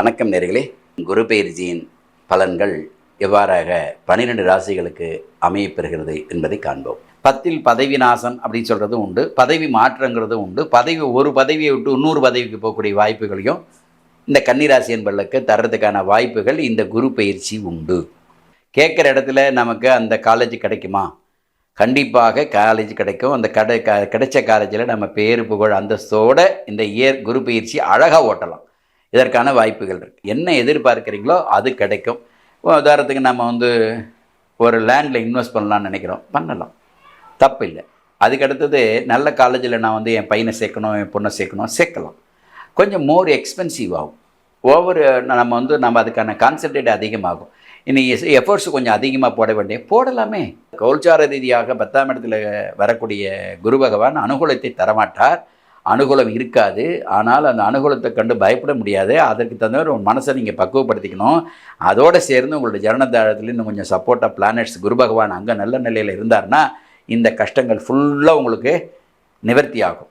வணக்கம் நேர்களே. குரு பயிற்சியின் பலன்கள் எவ்வாறாக பனிரெண்டு ராசிகளுக்கு அமையப்பெறுகிறது என்பதை காண்போம். பத்தில் பதவி நாசம் அப்படின்னு சொல்கிறதும் உண்டு பதவி மாற்றங்கிறதும் உண்டு பதவி ஒரு பதவியை விட்டு இன்னொரு பதவிக்கு போகக்கூடிய வாய்ப்புகளையும் இந்த கன்னிராசி என்பர்களுக்கு தர்றதுக்கான வாய்ப்புகள் இந்த குரு பயிற்சி உண்டு. கேட்குற இடத்துல நமக்கு அந்த காலேஜ் கிடைக்குமா? கண்டிப்பாக காலேஜ் கிடைக்கும். அந்த கடை கிடைச்ச காலேஜில் நம்ம பேரு புகழ் அந்தஸ்தோடு இந்த இயர் குரு பயிற்சி அழகாக ஓட்டலாம். இதற்கான வாய்ப்புகள் இருக்குது என்ன எதிர்பார்க்குறீங்களோ அது கிடைக்கும். உதாரணத்துக்கு நம்ம வந்து ஒரு லேண்டில் இன்வெஸ்ட் பண்ணலான்னு நினைக்கிறோம். பண்ணலாம். தப்பு இல்லை. அதுக்கு அடுத்தது நல்ல காலேஜில் நான் வந்து என் பையனை சேர்க்கணும் என் பொண்ணை சேர்க்கணும் சேர்க்கலாம். கொஞ்சம் மோர் எக்ஸ்பென்சிவ் ஆகும். ஓவர் நம்ம வந்து நம்ம அதுக்கான கான்சன்ட்ரேட் அதிகமாகும். இன்னைக்கு எஃபர்ட்ஸ் கொஞ்சம் அதிகமாக போட வேண்டிய போடலாமே. கோல்சார ரீதியாக பத்தாம் இடத்துல வரக்கூடிய குரு பகவான் அனுகூலத்தை தரமாட்டார். அனுகூலம் இருக்காது. ஆனால் அந்த அனுகூலத்தை கண்டு பயப்பட முடியாது. அதற்கு தகுந்த ஒரு மனசை நீங்கள் பக்குவப்படுத்திக்கணும். அதோடு சேர்ந்து உங்களுடைய ஜனனதாரத்தில் இன்னும் கொஞ்சம் சப்போர்ட்டாக பிளானட்ஸ் குரு பகவான் அங்கே நல்ல நிலையில் இருந்தார்னா இந்த கஷ்டங்கள் ஃபுல்லாக உங்களுக்கு நிவர்த்தி ஆகும்.